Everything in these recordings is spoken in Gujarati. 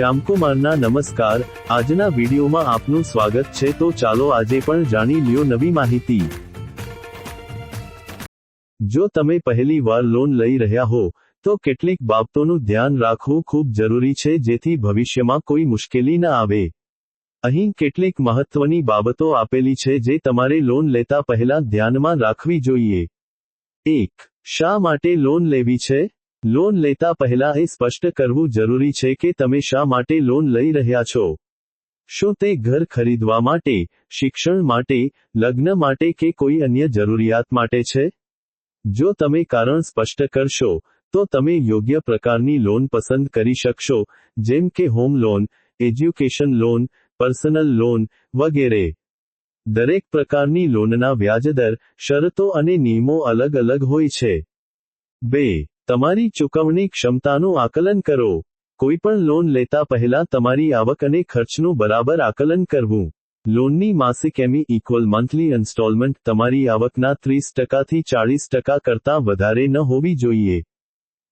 શ્યામકુમારના નમસ્કાર. આજના વિડીયોમાં આપનું સ્વાગત છે. તો ચાલો આજે પણ જાણી લ્યો નવી માહિતી. જો તમે પહેલી વાર લોન લઈ રહ્યા હો, તો કેટલીક બાબતોનું ધ્યાન રાખવું ખૂબ જરૂરી છે જેથી ભવિષ્યમાં કોઈ મુશ્કેલી ન આવે. અહીં કેટલીક મહત્વની બાબતો આપેલી છે જે તમારે લોન લેતા પહેલા ધ્યાનમાં રાખવી જોઈએ. એક, શા માટે લોન લેવી છે? લોન લેતા પહેલા એ સ્પષ્ટ કરવું જરૂરી છે કે તમે શા માટે લોન લઈ રહ્યા છો. શું તે ઘર ખરીદવા માટે, શિક્ષણ માટે, લગ્ન માટે કે કોઈ અન્ય જરૂરિયાત માટે છે? જો તમે કારણ સ્પષ્ટ કરશો, તો તમે યોગ્ય પ્રકારની લોન પસંદ કરી શકશો, જેમ કે home loan, education loan, personal loan વગેરે. દરેક પ્રકારની લોનના વ્યાજદર શરતો અને નિયમો અલગ અલગ હોય છે. બે તમારી ચૂકવણી ક્ષમતાનું આકલન કરો. કોઈપણ લોન લેતા પહેલા તમારી આવક અને ખર્ચનું બરાબર આકલન કરવું. લોનની માસિક એમી ઇક્વલ મંથલી ઇન્સ્ટોલમેન્ટ તમારી આવકના ત્રીસ ટકાથી ચાળીસ ટકા કરતાં વધારે ન હોવી જોઈએ.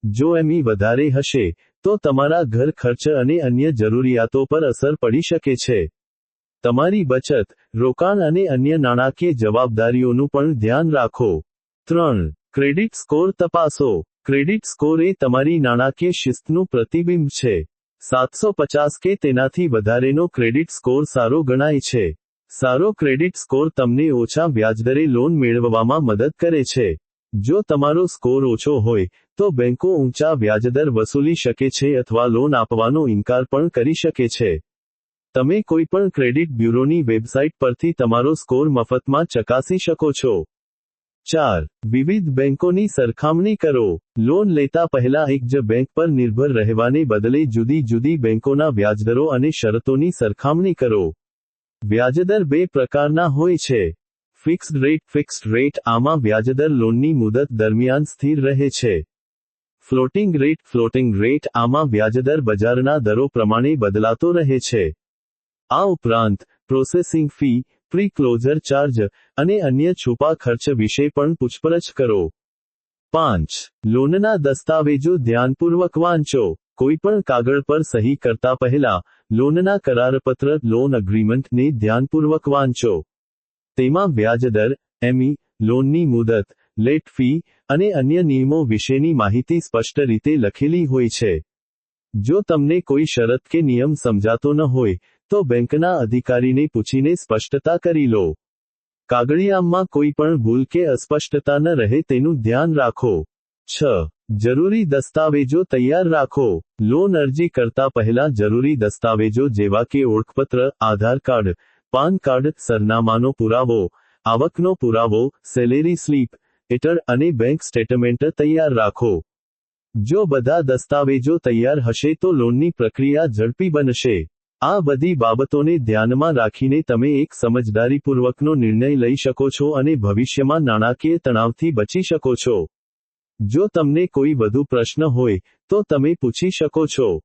જો એમી વધારે હશે, તો તમારા ઘર ખર્ચ અને અન્ય જરૂરિયાતો પર અસર પડી શકે છે. તમારી બચત, રોકાણ અને અન્ય નાણાકીય જવાબદારીઓનું પણ ધ્યાન રાખો. ત્રણ, ક્રેડિટ સ્કોર તપાસો. ક્રેડિટ સ્કોર એ તમારી નાણાકીય શિસ્તનું પ્રતિબિંબ છે. સાતસો પચાસ કે તેનાથી વધારેનો ક્રેડિટ સ્કોર સારો ગણાય છે. સારો ક્રેડિટ સ્કોર તમને ઓછા વ્યાજદરે લોન મેળવવામાં મદદ કરે છે. જો તમારો સ્કોર ઓછો હોય, તો બેંકો ઊંચા વ્યાજદર વસૂલી શકે છે અથવા લોન આપવાનો ઇનકાર પણ કરી શકે છે. તમે કોઈપણ ક્રેડિટ બ્યુરોની વેબસાઇટ પરથી તમારો સ્કોર મફતમાં ચકાસી શકો છો. ચાર, વિવિધ બેંકોની સરખામણી કરો. લોન લેતા પહેલા એક જ બેંક પર નિર્ભર રહેવાને બદલે જુદી જુદી બેંકોના વ્યાજદરો અને શરતોની સરખામણી કરો. વ્યાજદર બે પ્રકારના હોય છે. ફિક્સ્ડ રેટ ફિક્સ્ડ રેટ આમાં વ્યાજદર લોનની મુદત દરમિયાન સ્થિર રહે છે. ફ્લોટિંગ રેટ ફ્લોટિંગ રેટ આમાં વ્યાજદર બજારના દરો પ્રમાણે બદલાતો રહે છે. આ ઉપરાંત, processing fee pre closure charge અને અન્ય છુપા ખર્ચ વિશે પણ પૂછપરછ કરો. પાંચ. લોનના દસ્તાવેજો ધ્યાનપૂર્વક વાંચો. કોઈપણ કાગળ પર સહી કરતા પહેલા લોનના કરારપત્ર, લોન અગ્રીમેન્ટને ધ્યાનપૂર્વક વાંચો. તેમાં વ્યાજદર એમી લોનની મુદત, લેટ ફી અને અન્ય નિયમો વિશેની માહિતી સ્પષ્ટ રીતે લખેલી હોય છે. જો તમને કોઈ શરત કે નિયમ સમજાતો ન હોય તો બેંકના અધિકારીને પૂછીને સ્પષ્ટતા કરી લો. કાગળિયામાં કોઈ પણ ભૂલ કે અસ્પષ્ટતા ન રહે તેનું ધ્યાન રાખો. છ. જરૂરી દસ્તાવેજો તૈયાર રાખો. લોન અરજી કરતા પહેલા જરૂરી દસ્તાવેજો જેવા કે ઓળખપત્ર, આધાર કાર્ડ, પાન કાર્ડ, સરનામાનો પુરાવો, આવકનો પુરાવો, સેલેરી સ્લીપ એટર અને બેંક સ્ટેટમેન્ટ તૈયાર રાખો. જો બધા દસ્તાવેજો તૈયાર હશે તો લોનની પ્રક્રિયા ઝડપી બનશે. આ બધી બાબતોને ધ્યાનમાં રાખીને તમે એક સમજદારીપૂર્વકનો નિર્ણય લઈ શકો છો અને ભવિષ્યમાં નાણાકીય તણાવથી બચી શકો છો. જો તમને કોઈ વધુ પ્રશ્ન હોય, તો તમે પૂછી શકો છો.